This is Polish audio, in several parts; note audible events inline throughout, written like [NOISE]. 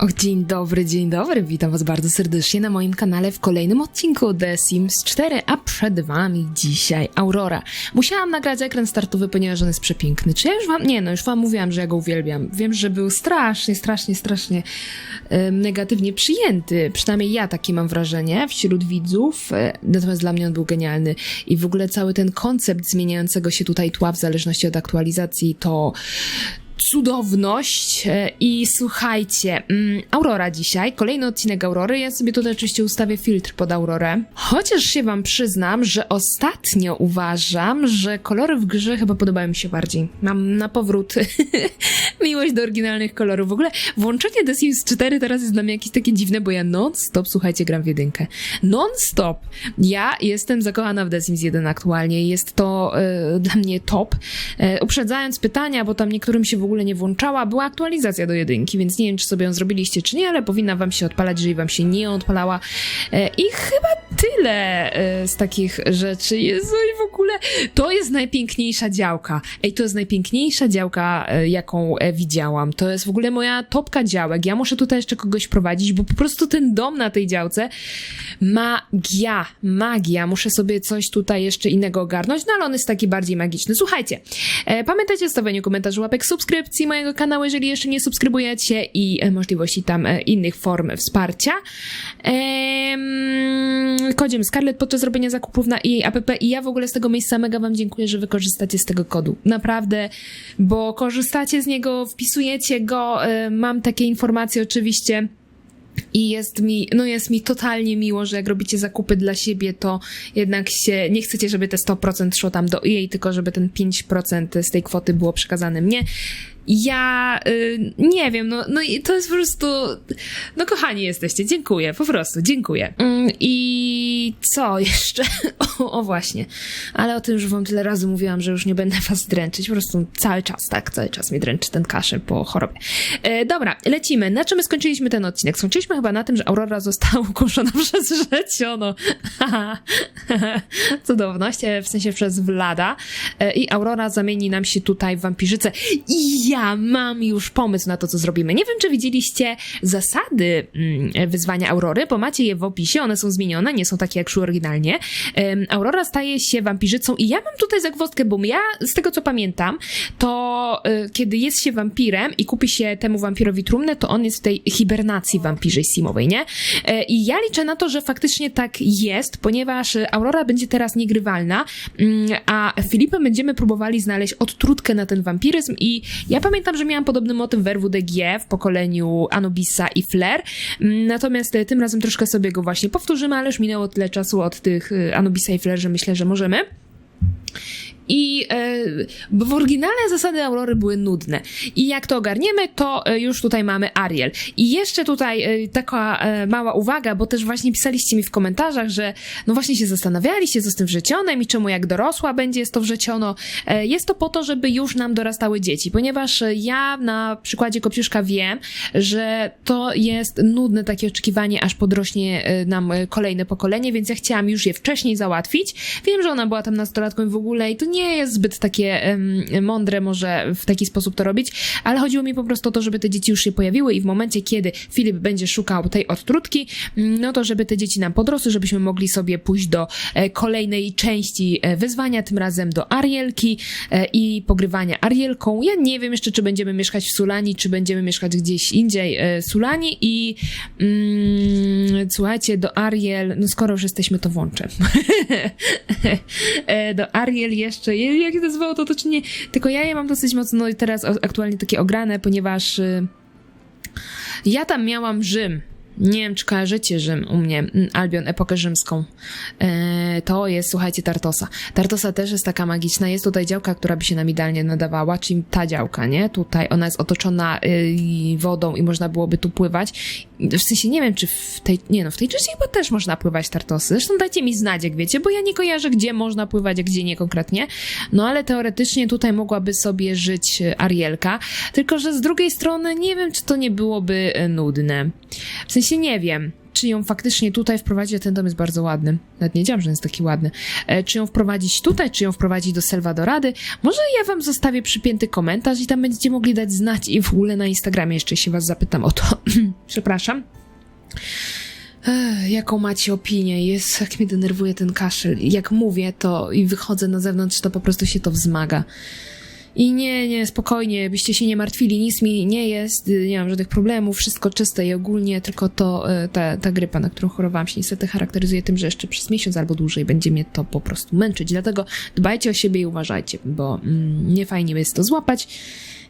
Och, dzień dobry, dzień dobry, witam was bardzo serdecznie na moim kanale w kolejnym odcinku The Sims 4, a przed wami dzisiaj Aurora. Musiałam nagrać ekran startowy, ponieważ on jest przepiękny. Czy ja już wam... Nie, no już wam mówiłam, że ja go uwielbiam. Wiem, że był strasznie, strasznie, strasznie em, negatywnie przyjęty. Przynajmniej ja takie mam wrażenie wśród widzów. E, natomiast dla mnie on był genialny. I w ogóle cały ten koncept zmieniającego się tutaj tła w zależności od aktualizacji to cudowność. E, I słuchajcie, mm, Aurora dzisiaj, kolejny odcinek Aurory. Ja sobie tutaj oczywiście ustawię filtr pod Aurorę. Chociaż się wam przyznam, że ostatnio uważam, że kolory w grze chyba podobają mi się bardziej. Mam na powrót [LAUGHS] miłość do oryginalnych kolorów. W ogóle włączenie The Sims 4 teraz jest dla mnie jakieś takie dziwne, bo ja non-stop, słuchajcie, gram w jedynkę. Non-stop. Ja jestem zakochana w The Sims 1 aktualnie. Jest to e, dla mnie top. E, uprzedzając pytania, bo tam niektórym się w ogóle nie włączała, była aktualizacja do jedynki, więc nie wiem, czy sobie ją zrobiliście, czy nie, ale powinna wam się odpalać, jeżeli wam się nie odpalała. E, I chyba tyle e, z takich rzeczy. Jezu, i w ogóle to jest najpiękniejsza działka. Ej, to jest najpiękniejsza działka, e, jaką widziałam. To jest w ogóle moja topka działek. Ja muszę tutaj jeszcze kogoś prowadzić, bo po prostu ten dom na tej działce magia, magia. Muszę sobie coś tutaj jeszcze innego ogarnąć, no ale on jest taki bardziej magiczny. Słuchajcie, pamiętajcie o stawianiu komentarzy, łapek, subskrypcji mojego kanału, jeżeli jeszcze nie subskrybujecie i e, możliwości tam e, innych form wsparcia. Em, kodziem Scarlett podczas robienia zakupów na jej app i ja w ogóle z tego miejsca mega wam dziękuję, że wy korzystacie z tego kodu. Naprawdę, bo korzystacie z niego, wpisujecie go, e, mam takie informacje oczywiście. I jest mi, no jest mi totalnie miło, że jak robicie zakupy dla siebie, to jednak się, nie chcecie, żeby te 100% szło tam do jej, tylko żeby ten 5% z tej kwoty było przekazane mnie. Ja y, nie wiem, no, no i to jest po prostu. No, kochani jesteście, dziękuję, po prostu, dziękuję. Mm, I co jeszcze? [LAUGHS] O, o, właśnie. Ale o tym już wam tyle razy mówiłam, że już nie będę was dręczyć. Po prostu cały czas, tak, cały czas mnie dręczy ten kaszel po chorobie. E, dobra, lecimy. Na czym my skończyliśmy ten odcinek? Skończyliśmy chyba na tym, że Aurora została ukuszona [LAUGHS] przez Rzeciono. [LAUGHS] Cudowność, e, w sensie przez Vlada. E, I Aurora zamieni nam się tutaj w wampirzycę. I ja mam już pomysł na to, co zrobimy. Nie wiem, czy widzieliście zasady mm, wyzwania Aurory, bo macie je w opisie, one są zmienione, nie są takie jak szły oryginalnie. Aurora staje się wampirzycą i ja mam tutaj zagwozdkę, bo ja z tego, co pamiętam, to y, kiedy jest się wampirem i kupi się temu wampirowi trumnę, to on jest w tej hibernacji wampirzej simowej, nie? E, I ja liczę na to, że faktycznie tak jest, ponieważ Aurora będzie teraz niegrywalna, mm, a Filipem będziemy próbowali znaleźć odtrutkę na ten wampiryzm i ja pamiętam, że miałam podobny motyw w RWDG w pokoleniu Anubisa i Flair, Mm, natomiast e, tym razem troszkę sobie go właśnie powtórzymy, ale już minęło tyle czasu od tych y, Anubisa i Flair, że myślę, że możemy. I e, w oryginale zasady Aurory były nudne. I jak to ogarniemy, to e, już tutaj mamy Ariel. I jeszcze tutaj e, taka mała uwaga, bo też właśnie pisaliście mi w komentarzach, że no właśnie się zastanawialiście, co z tym wrzecionem i czemu jak dorosła będzie jest to wrzeciono. Jest to po to, żeby już nam dorastały dzieci, ponieważ ja na przykładzie Kopciuszka wiem, że to jest nudne takie oczekiwanie, aż podrośnie nam kolejne pokolenie, więc ja chciałam już je wcześniej załatwić. Wiem, że ona była tam nastolatką i w ogóle i to jest zbyt takie mądre może w taki sposób to robić, ale chodziło mi po prostu o to, żeby te dzieci już się pojawiły i w momencie, kiedy Filip będzie szukał tej odtrutki, mm, no to żeby te dzieci nam podrosły, żebyśmy mogli sobie pójść do e, kolejnej części e, wyzwania, tym razem do Arielki e, i pogrywania Arielką. Ja nie wiem jeszcze, czy będziemy mieszkać w Sulani, czy będziemy mieszkać gdzieś indziej Sulani i mm, słuchajcie, do Ariel, no skoro już jesteśmy, to włączę. [LAUGHS] Do Ariel jeszcze, je- jak się nazywało to, to czy nie, tylko ja je mam dosyć mocno teraz o- aktualnie takie ograne, ponieważ y, ja tam miałam Rzym. Nie wiem, czy kojarzycie Rzym u mnie, mm, Albion, epokę rzymską. E, to jest, słuchajcie, Tartosa. Tartosa też jest taka magiczna. Jest tutaj działka, która by się nam idealnie nadawała, czyli ta działka, nie? Tutaj ona jest otoczona y, wodą i można byłoby tu pływać. W sensie nie wiem, czy w tej, nie no, w tej części chyba też można pływać Tartosy. Zresztą dajcie mi znać, jak wiecie, bo ja nie kojarzę, gdzie można pływać, a gdzie nie konkretnie. No ale teoretycznie tutaj mogłaby sobie żyć e, Arielka. Tylko, że z drugiej strony nie wiem, czy to nie byłoby e, nudne. W sensie nie wiem. Czy ją faktycznie tutaj wprowadzić, ten dom jest bardzo ładny. Nawet nie wiedziałam, że jest taki ładny. E, czy ją wprowadzić tutaj, czy ją wprowadzić do Salvadorady? Może ja wam zostawię przypięty komentarz i tam będziecie mogli dać znać i w ogóle na Instagramie jeszcze się was zapytam o to. [CLEARS THROAT] Przepraszam. Ech, jaką macie opinię? Jest, jak mnie denerwuje ten kaszel. Jak mówię to i wychodzę na zewnątrz, to po prostu się to wzmaga. I nie, nie, spokojnie, byście się nie martwili, nic mi nie jest, y, nie mam żadnych problemów, wszystko czyste i ogólnie, tylko to, y, ta, ta grypa, na którą chorowałam się niestety charakteryzuje tym, że jeszcze przez miesiąc albo dłużej będzie mnie to po prostu męczyć. Dlatego dbajcie o siebie i uważajcie, bo mm, nie fajnie jest to złapać.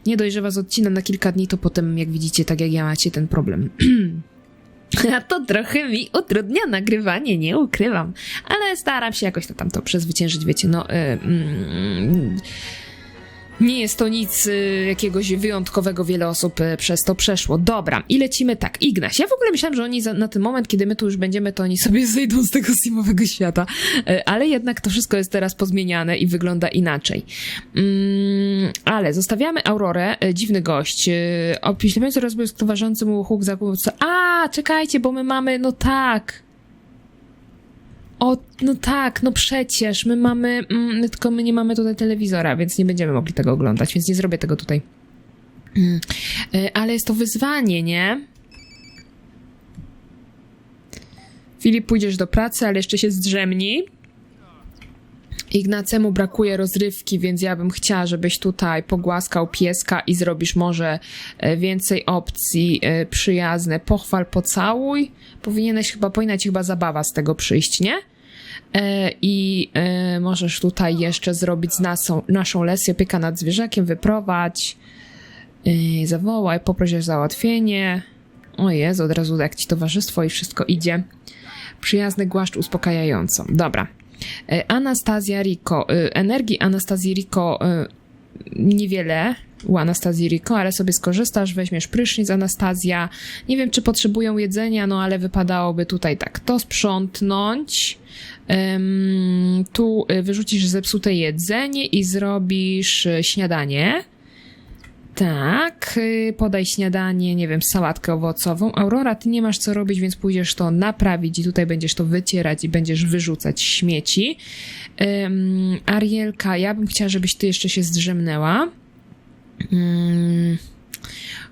Nie dość, że was odcinam na kilka dni, to potem, jak widzicie, tak jak ja macie ten problem. [CLEARS THROAT] A to trochę mi utrudnia nagrywanie, nie ukrywam. Ale staram się jakoś to tam to przezwyciężyć, wiecie, no... Y, mm, nie jest to nic y, jakiegoś wyjątkowego, wiele osób y, przez to przeszło. Dobra, i lecimy tak. Ignaś, ja w ogóle myślałam, że oni za, na ten moment, kiedy my tu już będziemy, to oni sobie [LAUGHS] zejdą z tego simowego świata. Y, ale jednak to wszystko jest teraz pozmieniane i wygląda inaczej. Mm, ale zostawiamy Aurorę, dziwny gość. Y, Opiślewający rozwój towarzyszący mu huk za A, czekajcie, bo my mamy, no tak. O, no tak, no przecież, my mamy, mm, tylko my nie mamy tutaj telewizora, więc nie będziemy mogli tego oglądać, więc nie zrobię tego tutaj. Mm, y, ale jest to wyzwanie, nie? Filip, pójdziesz do pracy, ale jeszcze się zdrzemnij. Ignacemu brakuje rozrywki, więc ja bym chciała, żebyś tutaj pogłaskał pieska i zrobisz może e, więcej opcji e, przyjazne. Pochwal, pocałuj. Powinieneś chyba, powinna ci chyba zabawa z tego przyjść, nie? E, I możesz tutaj jeszcze zrobić z naszą, naszą lesję opieka nad zwierzakiem, wyprowadź, zawołaj, poproś o załatwienie. O Jezu, od razu jak ci towarzystwo i wszystko idzie. Przyjazny głaszcz uspokajająco. Dobra. E, Anastazja Rico. E, Energii Anastazji Rico e, niewiele u Anastazji Rico, ale sobie skorzystasz, weźmiesz prysznic Anastazja. Nie wiem, czy potrzebują jedzenia, no ale wypadałoby tutaj tak to sprzątnąć. Em, tu wyrzucisz zepsute jedzenie i zrobisz śniadanie. Tak, y, podaj śniadanie, nie wiem, sałatkę owocową. Aurora, ty nie masz co robić, więc pójdziesz to naprawić i tutaj będziesz to wycierać i będziesz wyrzucać śmieci. Ym, Arielka, ja bym chciała, żebyś ty jeszcze się zdrzemnęła. Ym,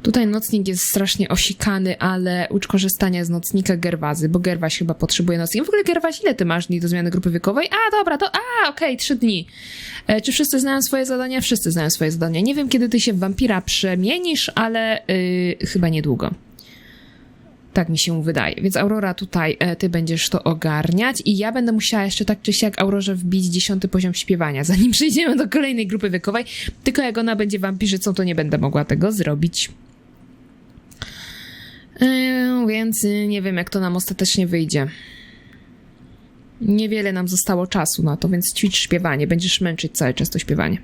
Tutaj nocnik jest strasznie osikany, ale ucz korzystania z nocnika Gerwazy, bo Gerwaś chyba potrzebuje nocnika. W ogóle Gerwaś, ile ty masz dni do zmiany grupy wiekowej? A, dobra, to a, okej, trzy dni. E, czy wszyscy znają swoje zadania? Wszyscy znają swoje zadania. Nie wiem, kiedy ty się w wampira przemienisz, ale y, chyba niedługo. Tak mi się wydaje. Więc Aurora, tutaj e, ty będziesz to ogarniać i ja będę musiała jeszcze tak czy siak Aurorze wbić dziesiąty poziom śpiewania, [LAUGHS] zanim przejdziemy do kolejnej grupy wiekowej. Tylko jak ona będzie wampirzycą, to nie będę mogła tego zrobić. E, więc y, nie wiem, jak to nam ostatecznie wyjdzie. Niewiele nam zostało czasu na to, więc ćwicz śpiewanie. Będziesz męczyć cały czas to śpiewanie.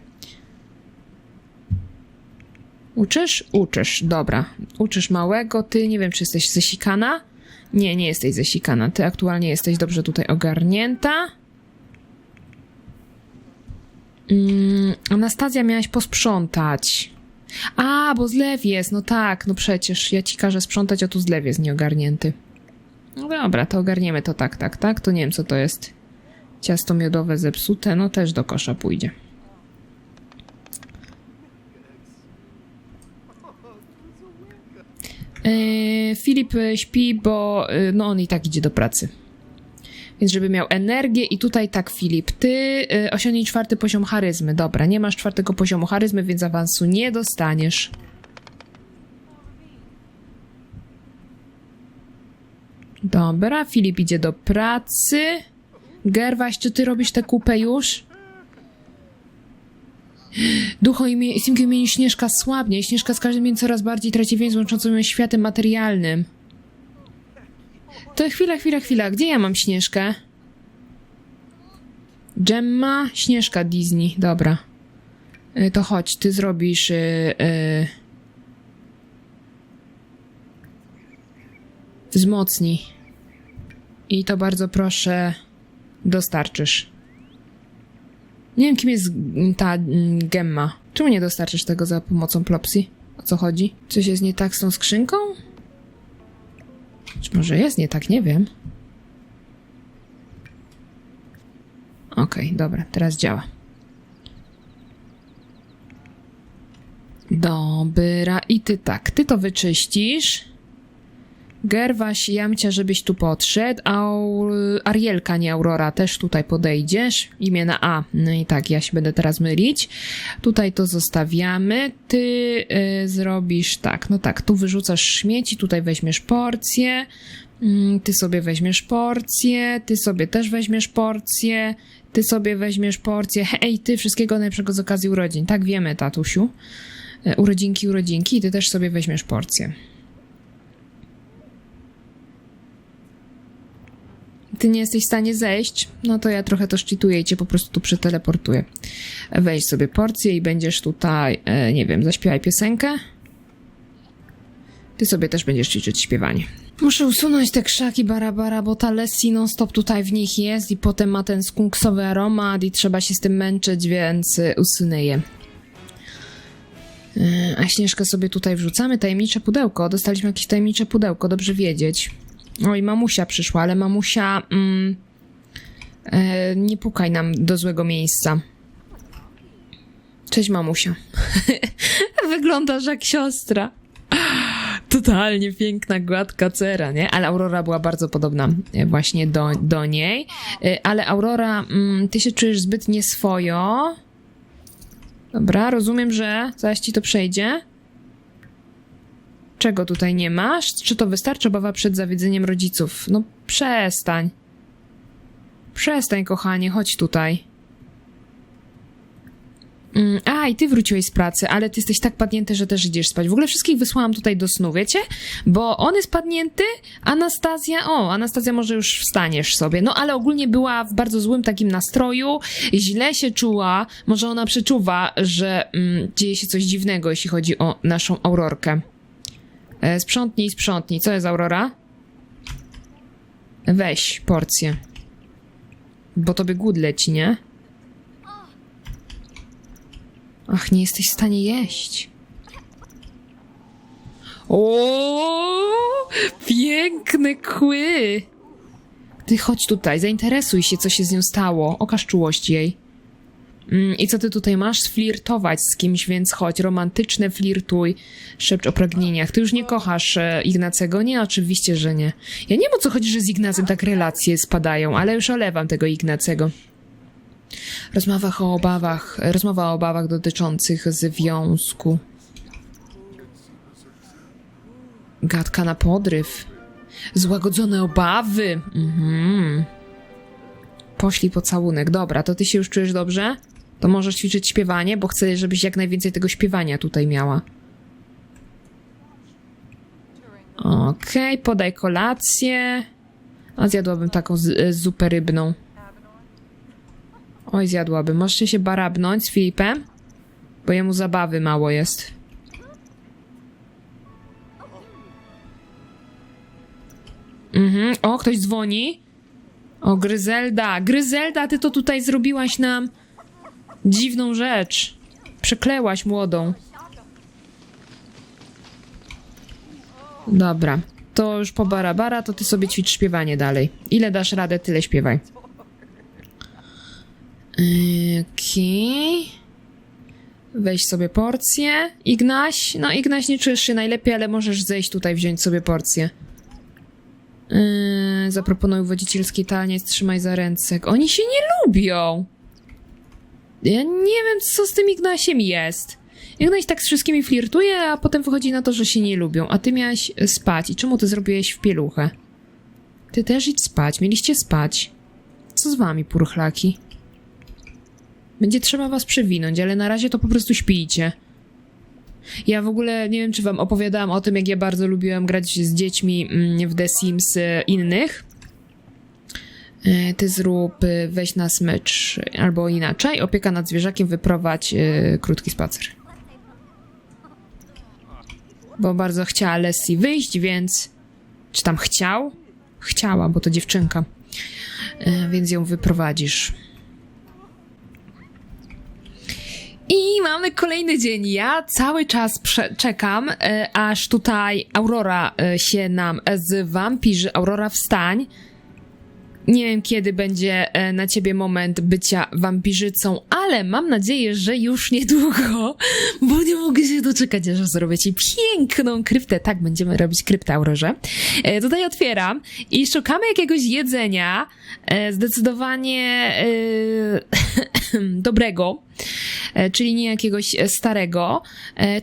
Uczysz? Uczysz, dobra. Uczysz małego, ty nie wiem, czy jesteś zesikana? Nie, nie jesteś zesikana. Ty aktualnie jesteś dobrze tutaj ogarnięta. Mm, Anastazja miałaś posprzątać. A, bo zlew jest, no tak, no przecież ja ci każę sprzątać, a tu zlew jest nieogarnięty. No dobra, to ogarniemy to tak, tak, tak. To nie wiem, co to jest. Ciasto miodowe zepsute, no też do kosza pójdzie. Yy, Filip śpi, bo y, no on i tak idzie do pracy. Więc żeby miał energię i tutaj tak Filip, ty y, osiągnij czwarty poziom charyzmy. Dobra, nie masz czwartego poziomu charyzmy, więc awansu nie dostaniesz. Dobra, Filip idzie do pracy. Gerwaś, czy ty robisz tę kupę już? Ducho imię, Simki imieniu Śnieżka słabnie. Śnieżka z każdym dniem coraz bardziej traci więź łączącą ją światem materialnym. To chwila, chwila, chwila. Gdzie ja mam Śnieżkę? Gemma, Śnieżka Disney. Dobra. Y, To chodź, ty zrobisz... Yy, yy... Wzmocnij. I to bardzo proszę dostarczysz. Nie wiem, kim jest ta mm, Gemma. Czemu nie dostarczysz tego za pomocą Plopsy? O co chodzi? Coś jest nie tak z tą skrzynką? Czy może jest nie tak? Nie wiem. Okej, dobra, teraz działa. Dobra, i ty tak, ty to wyczyścisz. Gerwaś, Jamcia, żebyś tu podszedł, a Arielka, nie Aurora, też tutaj podejdziesz. Imię na A. No i tak, ja się będę teraz mylić. Tutaj to zostawiamy. Ty y, zrobisz tak, no tak, tu wyrzucasz śmieci, tutaj weźmiesz porcję. Mm, Ty sobie weźmiesz porcję, ty sobie też weźmiesz porcję, ty sobie weźmiesz porcję. Hej, ty wszystkiego najlepszego z okazji urodzin. Tak wiemy, tatusiu. E, Urodzinki, urodzinki, ty też sobie weźmiesz porcję. Ty nie jesteś w stanie zejść, no to ja trochę to szczytuję i cię po prostu tu przeteleportuję. Weź sobie porcję i będziesz tutaj, e, nie wiem, zaśpiewaj piosenkę. Ty sobie też będziesz ćwiczyć śpiewanie. Muszę usunąć te krzaki barabara, bo ta Leslie non-stop tutaj w nich jest i potem ma ten skunksowy aromat i trzeba się z tym męczyć, więc y, usunę je. Y, A Śnieżkę sobie tutaj wrzucamy. Tajemnicze pudełko. Dostaliśmy jakieś tajemnicze pudełko, dobrze wiedzieć. Oj, mamusia przyszła, ale mamusia... Mm, e, nie pukaj nam do złego miejsca. Cześć, mamusia. [LAUGHS] Wyglądasz jak siostra. Totalnie piękna, gładka cera, nie? Ale Aurora była bardzo podobna e, właśnie do, do niej. E, Ale Aurora, mm, ty się czujesz zbyt nieswojo. Dobra, rozumiem, że zaś ci to przejdzie. Czego tutaj nie masz? Czy to wystarczy obawa przed zawiedzeniem rodziców? No przestań. Przestań, kochanie, chodź tutaj. Mm, A, i ty wróciłeś z pracy, ale ty jesteś tak padnięty, że też idziesz spać. W ogóle wszystkich wysłałam tutaj do snu, wiecie? Bo on jest padnięty, Anastazja... O, Anastazja może już wstaniesz sobie. No, ale ogólnie była w bardzo złym takim nastroju, źle się czuła. Może ona przeczuwa, że mm, dzieje się coś dziwnego, jeśli chodzi o naszą Aurorkę. E, sprzątnij, sprzątnij. Co jest, Aurora? Weź porcję. Bo tobie głód leci, nie? Ach, nie jesteś w stanie jeść. O, piękne kły. Ty chodź tutaj, zainteresuj się, co się z nią stało. Okaż czułość jej. Mm, I co ty tutaj masz? Sflirtować z kimś, więc chodź, romantyczne flirtuj, szepcz o pragnieniach. Ty już nie kochasz e, Ignacego? Nie, oczywiście, że nie. Ja nie wiem, o co chodzi, że z Ignacem tak relacje spadają, ale już olewam tego Ignacego. Rozmowach o obawach, rozmowa o obawach dotyczących związku. Gadka na podryw. Złagodzone obawy. Mhm. Poślij pocałunek. Dobra, to ty się już czujesz dobrze? To możesz ćwiczyć śpiewanie, bo chcę, żebyś jak najwięcej tego śpiewania tutaj miała. Okej, podaj kolację. A zjadłabym taką z, e, zupę rybną. Oj, zjadłabym. Możecie się barabnąć z Filipem? Bo jemu zabawy mało jest. Mhm. O, ktoś dzwoni. O, Gryzelda. Gryzelda, ty to tutaj zrobiłaś nam dziwną rzecz. Przeklełaś młodą. Dobra. To już po barabara, to ty sobie ćwicz śpiewanie dalej. Ile dasz radę, tyle śpiewaj. Okej. Weź sobie porcję. Ignaś. No, Ignaś, nie czujesz się najlepiej, ale możesz zejść tutaj, wziąć sobie porcję. Yy, zaproponuj wodzicielski taniec, trzymaj za ręce. Oni się nie lubią. Ja nie wiem, co z tym Ignasiem jest. Ignaś tak z wszystkimi flirtuje, a potem wychodzi na to, że się nie lubią. A ty miałeś spać. I czemu ty zrobiłeś w pieluchę? Ty też idź spać. Mieliście spać. Co z wami, purchlaki? Będzie trzeba was przewinąć, ale na razie to po prostu śpijcie. Ja w ogóle nie wiem, czy wam opowiadałam o tym, jak ja bardzo lubiłam grać z dziećmi mm, w The Sims e, innych. E, Ty zrób, e, weź na smycz, albo inaczej, opieka nad zwierzakiem, wyprowadź e, krótki spacer. Bo bardzo chciała Leslie wyjść, więc... Czy tam chciał? Chciała, bo to dziewczynka. Więc ją wyprowadzisz. I mamy kolejny dzień. Ja cały czas czekam, aż tutaj Aurora się nam zwampirzy. Aurora, wstań. Nie wiem, kiedy będzie e, na ciebie moment bycia wampirzycą, ale mam nadzieję, że już niedługo, [LAUGHS] bo nie mogę się doczekać, aż zrobię ci piękną kryptę. Tak, będziemy robić kryptę Aurorze. E, tutaj otwieram i szukamy jakiegoś jedzenia, e, zdecydowanie [COUGHS] dobrego, czyli nie jakiegoś starego.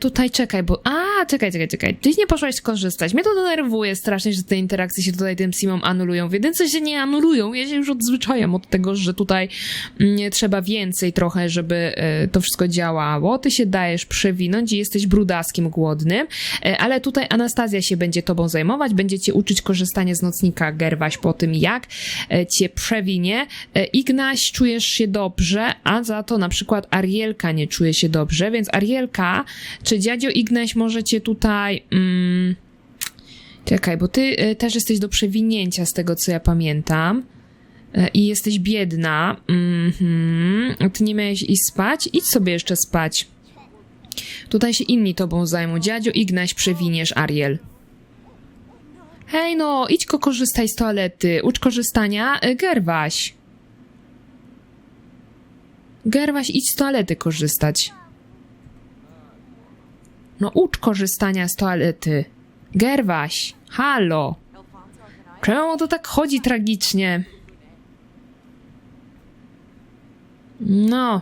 Tutaj czekaj, bo... A, czekaj, czekaj, czekaj. Ty nie poszłaś skorzystać. Mnie to denerwuje strasznie, że te interakcje się tutaj tym simom anulują. W jedynce się nie anulują. Ja się już odzwyczajam od tego, że tutaj mm, trzeba więcej trochę, żeby e, to wszystko działało. Ty się dajesz przewinąć i jesteś brudaskiem głodnym, e, ale tutaj Anastazja się będzie tobą zajmować, będzie cię uczyć korzystania z nocnika. Gerwaś po tym, jak e, cię przewinie. Ignaś, czujesz się dobrze, a za to na przykład Arielka nie czuje się dobrze, więc Arielka, czy dziadzio Ignaś może cię tutaj... Mm, czekaj, bo ty e, też jesteś do przewinięcia z tego, co ja pamiętam. E, I jesteś biedna. Mhm. Ty nie miałeś iść spać? Idź sobie jeszcze spać. Tutaj się inni tobą zajmą. Dziadzio Ignaś przewiniesz, Ariel. Hej no, idź ko korzystaj z toalety. Ucz korzystania, e, Gerwaś. Gerwaś, idź z toalety korzystać. No ucz korzystania z toalety. Gerwaś, halo. Czemu to tak chodzi tragicznie? No.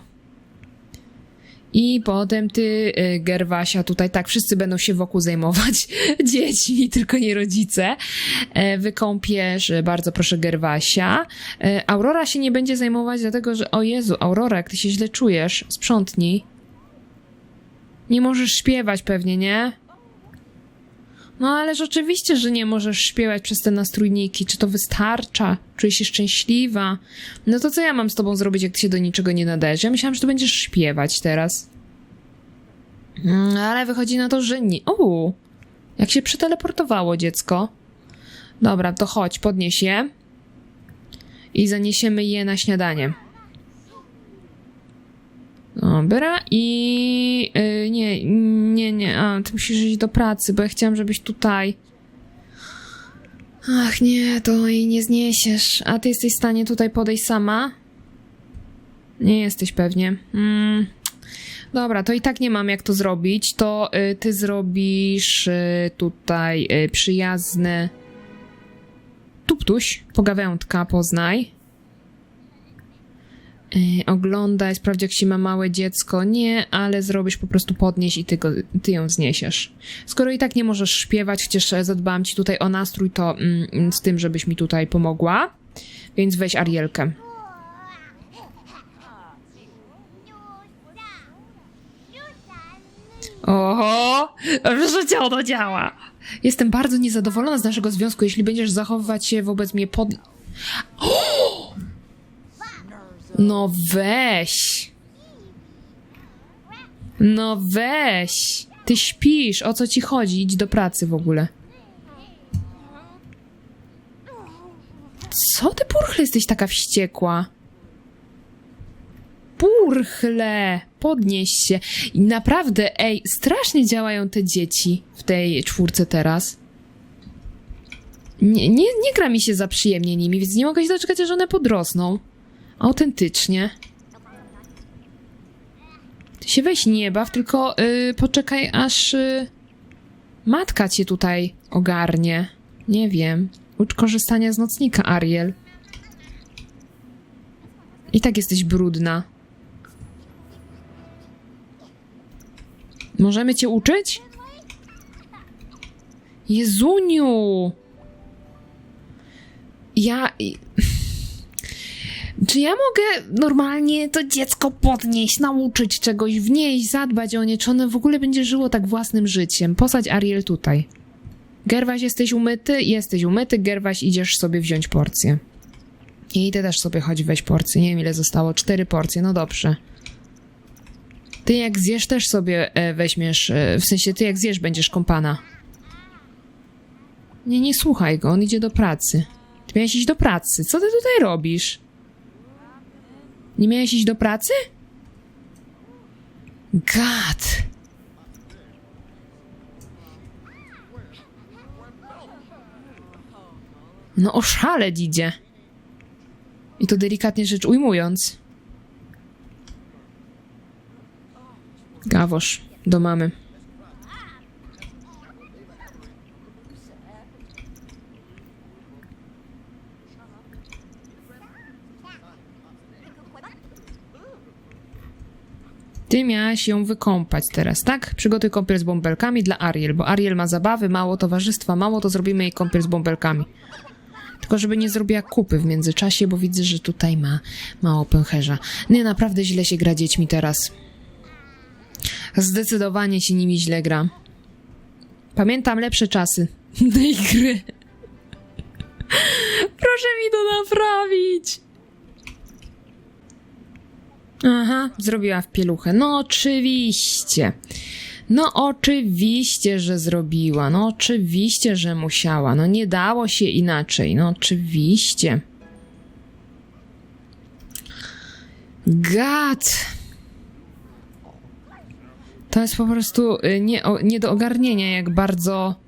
I potem ty, y, Gerwasia, tutaj tak, wszyscy będą się wokół zajmować [LAUGHS] dziećmi, tylko nie rodzice. E, Wykąpiesz, e, bardzo proszę, Gerwasia. E, Aurora się nie będzie zajmować, dlatego że, o Jezu, Aurora, jak ty się źle czujesz, sprzątnij. Nie możesz śpiewać pewnie, nie? No ależ oczywiście, że nie możesz śpiewać przez te nastrójniki. Czy to wystarcza? Czujesz się szczęśliwa? No to co ja mam z tobą zrobić, jak ty się do niczego nie nadajesz? Ja myślałam, że to będziesz śpiewać teraz. Mm, ale wychodzi na to, że nie. O! Jak się przeteleportowało dziecko. Dobra, to chodź, podnieś je. I zaniesiemy je na śniadanie. Dobra, i yy, nie, nie, nie, a ty musisz iść do pracy, bo ja chciałam, żebyś tutaj. Ach, nie, to jej nie zniesiesz. A ty jesteś w stanie tutaj podejść sama? Nie jesteś pewnie. Mm. Dobra, to i tak nie mam jak to zrobić. To y, ty zrobisz y, tutaj y, przyjazne. Tuptuś, pogawędka, poznaj. Yy, oglądaj, sprawdź jak się ma małe dziecko. Nie, ale zrobisz po prostu podnieś i ty, go, ty ją zniesiesz. Skoro i tak nie możesz śpiewać, chociaż zadbałam ci tutaj o nastrój, to mm, z tym, żebyś mi tutaj pomogła. Więc weź Arielkę. Oho, że ono działa. Jestem bardzo niezadowolona z naszego związku, jeśli będziesz zachowywać się wobec mnie pod... [GASPS] No weź. No weź. Ty śpisz, o co ci chodzi? Idź do pracy w ogóle. Co ty, Purchle, jesteś taka wściekła? Purchle, podnieś się. I naprawdę, ej, strasznie działają te dzieci w tej czwórce teraz. Nie, nie, nie gra mi się za przyjemnie nimi, więc nie mogę się doczekać, aż one podrosną. Autentycznie. Ty się weź nie baw, tylko y, poczekaj aż y, matka cię tutaj ogarnie. Nie wiem. Ucz korzystania z nocnika, Ariel. I tak jesteś brudna. Możemy cię uczyć? Jezuniu! Ja... Czy ja mogę normalnie to dziecko podnieść, nauczyć czegoś, wnieść, zadbać o nie? Czy ono w ogóle będzie żyło tak własnym życiem? Posadź Ariel tutaj. Gerwaś, jesteś umyty? Jesteś umyty. Gerwaś, idziesz sobie wziąć porcję. I ty też sobie chodź weź porcję. Nie wiem ile zostało. Cztery porcje, no dobrze. Ty jak zjesz też sobie e, weźmiesz, e, w sensie ty jak zjesz będziesz kompana. Nie, nie słuchaj go, on idzie do pracy. Ty miałeś iść do pracy. Co ty tutaj robisz? Nie miałeś iść do pracy? Gad. No oszaleć idzie. I to delikatnie rzecz ujmując. Gawosz, do mamy. Ty miałaś ją wykąpać teraz, tak? Przygotuj kąpiel z bąbelkami dla Ariel, bo Ariel ma zabawy, mało towarzystwa, mało to zrobimy jej kąpiel z bąbelkami. Tylko żeby nie zrobiła kupy w międzyczasie, bo widzę, że tutaj ma mało pęcherza. Nie, naprawdę źle się gra dziećmi teraz. Zdecydowanie się nimi źle gra. Pamiętam lepsze czasy tej gry. [LAUGHS] Proszę mi to naprawić. Aha, zrobiła w pieluchę. No oczywiście. No oczywiście, że zrobiła. No oczywiście, że musiała. No nie dało się inaczej. No oczywiście. Gad. To jest po prostu y, nie, nie do ogarnienia, jak bardzo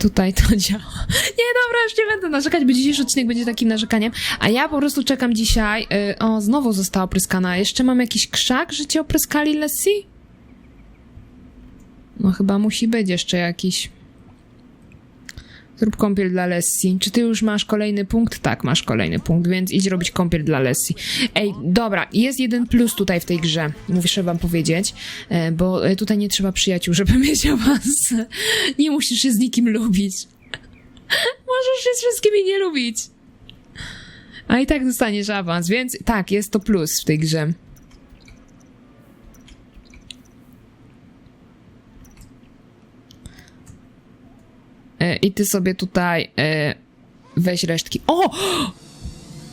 tutaj to działa. [LAUGHS] Nie, dobra, już nie będę narzekać, bo dzisiejszy odcinek będzie takim narzekaniem. A ja po prostu czekam dzisiaj. y, o, znowu została opryskana. Jeszcze mam jakiś krzak, że cię opryskali Lessie? No chyba musi być jeszcze jakiś. Zrób kąpiel dla Lessie. Czy ty już masz kolejny punkt? Tak, masz kolejny punkt, więc idź robić kąpiel dla Lessie. Ej, dobra, jest jeden plus tutaj w tej grze, muszę wam powiedzieć, e, bo e, tutaj nie trzeba przyjaciół, żeby [LAUGHS] mieć awans. Nie musisz się z nikim lubić. [LAUGHS] Możesz się z wszystkimi nie lubić. A i tak dostaniesz awans, więc tak, jest to plus w tej grze. I ty sobie tutaj e, weź resztki. O!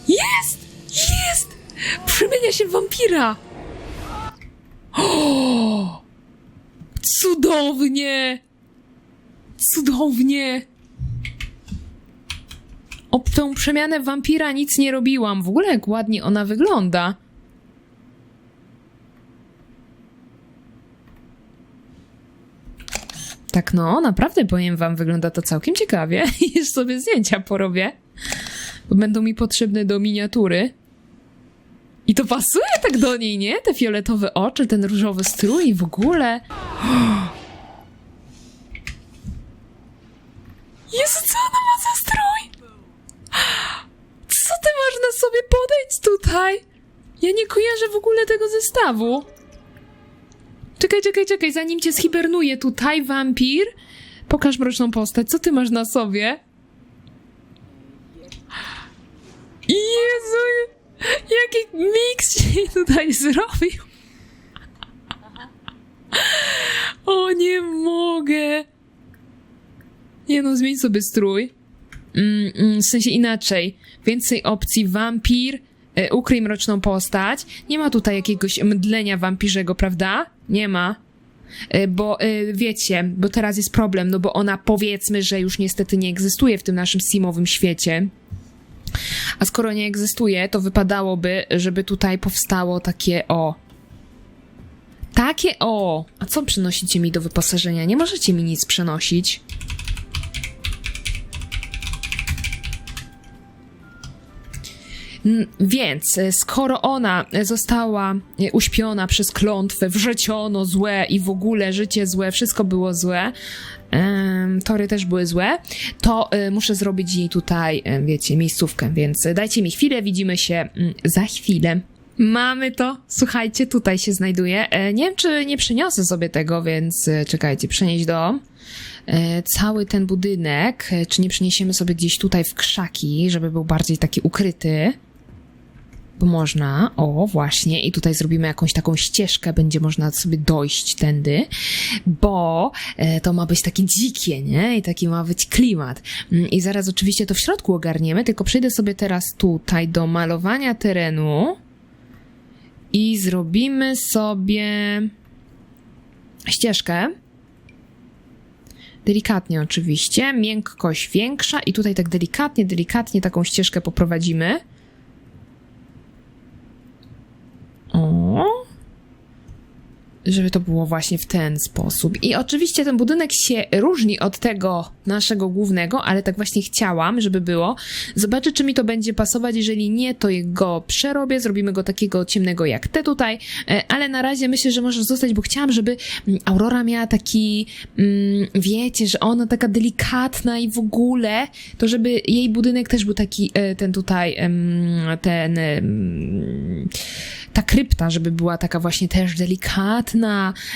Jest! Jest! Przemienia się w wampira! O! Cudownie! Cudownie! O tą przemianę wampira nic nie robiłam. W ogóle jak ładnie ona wygląda. Tak no, naprawdę powiem wam, wygląda to całkiem ciekawie. [LAUGHS] Już sobie zdjęcia porobię. Bo będą mi potrzebne do miniatury. I to pasuje tak do niej, nie? Te fioletowe oczy, ten różowy strój w ogóle. [GASPS] Jezu, co ona ma za strój? Co ty masz na sobie podejść tutaj? Ja nie kojarzę w ogóle tego zestawu. Czekaj, czekaj, czekaj, zanim cię schibernuje tutaj, wampir. Pokaż mroczną postać, co ty masz na sobie? Jezu, jaki miks się tutaj zrobił. O, nie mogę. Nie no, zmień sobie strój. Mm, mm, w sensie inaczej. Więcej opcji wampir, ukryj mroczną postać. Nie ma tutaj jakiegoś mdlenia wampirzego, prawda? Nie ma. E, Bo e, wiecie, bo teraz jest problem, no bo ona powiedzmy, że już niestety nie egzystuje w tym naszym simowym świecie. A skoro nie egzystuje, to wypadałoby, żeby tutaj powstało takie o. Takie o! A co przynosicie mi do wyposażenia? Nie możecie mi nic przenosić. Więc e, skoro ona została e, uśpiona przez klątwę, wrzeciono złe i w ogóle życie złe, wszystko było złe, tory też były złe, to e, muszę zrobić jej tutaj, wiecie, miejscówkę, więc dajcie mi chwilę, widzimy się mm, za chwilę. Mamy to. Słuchajcie, tutaj się znajduje. Nie wiem, czy nie przyniosę sobie tego, więc e, czekajcie, przenieść dom. E, cały ten budynek, e, czy nie przeniesiemy sobie gdzieś tutaj w krzaki, żeby był bardziej taki ukryty? Bo można, o właśnie, i tutaj zrobimy jakąś taką ścieżkę, będzie można sobie dojść tędy, bo e, to ma być takie dzikie, nie? I taki ma być klimat. Mm, I zaraz oczywiście to w środku ogarniemy, tylko przejdę sobie teraz tutaj do malowania terenu i zrobimy sobie ścieżkę. Delikatnie oczywiście, miękkość większa i tutaj tak delikatnie, delikatnie taką ścieżkę poprowadzimy. 어? Żeby to było właśnie w ten sposób. I oczywiście ten budynek się różni od tego naszego głównego, ale tak właśnie chciałam, żeby było. Zobaczę, czy mi to będzie pasować. Jeżeli nie, to go przerobię, zrobimy go takiego ciemnego jak te tutaj, E, ale na razie myślę, że może zostać, bo chciałam, żeby mm, Aurora miała taki, mm, wiecie, że ona taka delikatna i w ogóle, to żeby jej budynek też był taki, e, ten tutaj, ten, ta krypta, żeby była taka właśnie też delikatna,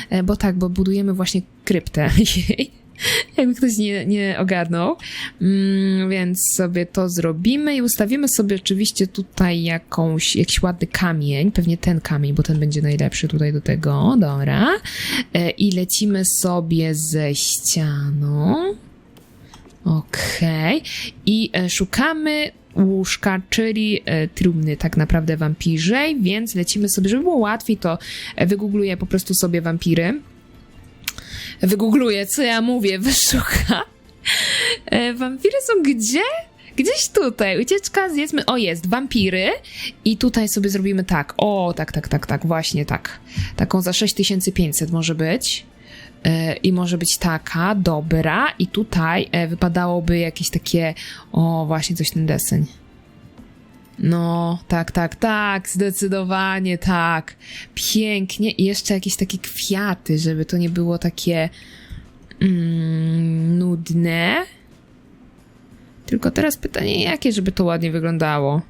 e, bo tak, bo budujemy właśnie kryptę. [LAUGHS] Jakby ktoś nie, nie ogarnął. Mm, więc sobie to zrobimy i ustawimy sobie oczywiście tutaj jakąś, jakiś ładny kamień, pewnie ten kamień, bo ten będzie najlepszy tutaj do tego, dobra. E, I lecimy sobie ze ścianą. Okej. I e, szukamy łóżka, czyli e, trumny tak naprawdę wampirzej, więc lecimy sobie, żeby było łatwiej, to e, wygoogluję po prostu sobie wampiry. Wygoogluję, co ja mówię, [LAUGHS] wyszuka. E, wampiry są gdzie? Gdzieś tutaj. Ucieczka, zjedzmy. O, jest, wampiry. I tutaj sobie zrobimy tak. O, tak, tak, tak, tak, właśnie tak. Taką za 6500 może być. E, I może być taka, dobra. I tutaj e, wypadałoby jakieś takie. O, właśnie coś ten deseń. No, tak, tak, tak, zdecydowanie tak. Pięknie. I jeszcze jakieś takie kwiaty, żeby to nie było takie mm, nudne. Tylko teraz pytanie, jakie, żeby to ładnie wyglądało.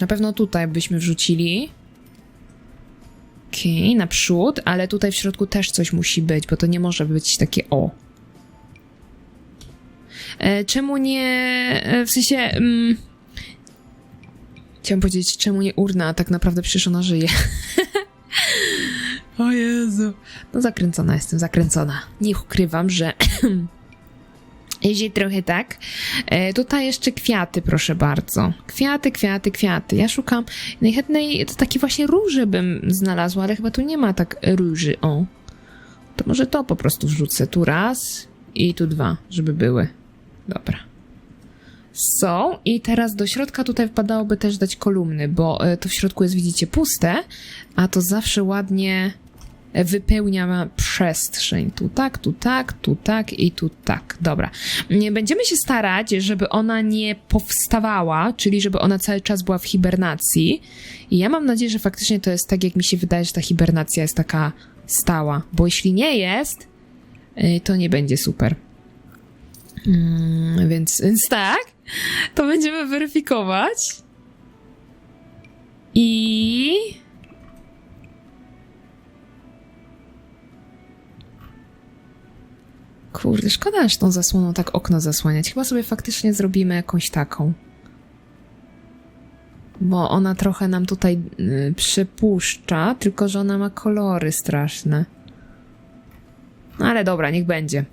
Na pewno tutaj byśmy wrzucili. Okej, okay, naprzód, ale tutaj w środku też coś musi być, bo to nie może być takie o. E, czemu nie. e, W sensie. Mm, chciałam powiedzieć, czemu nie urna, a tak naprawdę przecież ona żyje. [LAUGHS] o Jezu. No zakręcona jestem, zakręcona. Nie ukrywam, że. [CLEARS THROAT] Jeździ trochę tak. E, tutaj jeszcze kwiaty, proszę bardzo. Kwiaty, kwiaty, kwiaty. Ja szukam najchętniej, to takie właśnie róże bym znalazła, ale chyba tu nie ma tak róży. O. To może to po prostu wrzucę. Tu raz i tu dwa, żeby były. Dobra. Są i teraz do środka tutaj wpadałoby też dać kolumny, bo e, to w środku jest, widzicie, puste, a to zawsze ładnie wypełnia przestrzeń. Tu tak, tu tak, tu tak i tu tak. Dobra. Będziemy się starać, żeby ona nie powstawała, czyli żeby ona cały czas była w hibernacji. I ja mam nadzieję, że faktycznie to jest tak, jak mi się wydaje, że ta hibernacja jest taka stała. Bo jeśli nie jest, y, to nie będzie super. Mm, więc, więc tak, to będziemy weryfikować. I. Kurde, szkoda aż tą zasłoną tak okno zasłaniać. Chyba sobie faktycznie zrobimy jakąś taką. Bo ona trochę nam tutaj y, przypuszcza, tylko że ona ma kolory straszne. No ale dobra, niech będzie.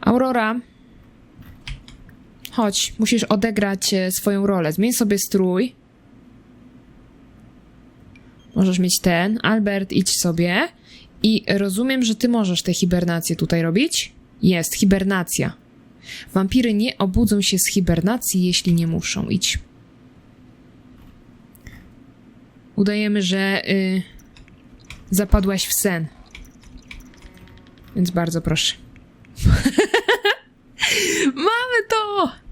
Aurora. Chodź, musisz odegrać e, swoją rolę. Zmień sobie strój. Możesz mieć ten. Albert, idź sobie. I rozumiem, że ty możesz tę hibernację tutaj robić? Jest, hibernacja. Wampiry nie obudzą się z hibernacji, jeśli nie muszą. Idź. Udajemy, że y, zapadłaś w sen. Więc bardzo proszę. [LAUGHS] mamy to!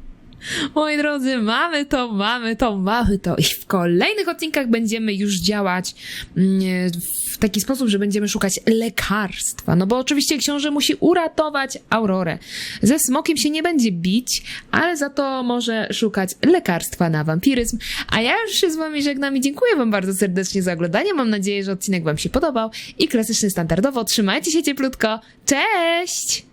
Moi drodzy, mamy to, mamy to, mamy to. I w kolejnych odcinkach będziemy już działać mm, w taki sposób, że będziemy szukać lekarstwa. No bo oczywiście książę musi uratować Aurorę. Ze smokiem się nie będzie bić, ale za to może szukać lekarstwa na wampiryzm. A ja już się z wami żegnam i dziękuję wam bardzo serdecznie za oglądanie. Mam nadzieję, że odcinek wam się podobał i klasyczny standardowo. Trzymajcie się cieplutko. Cześć!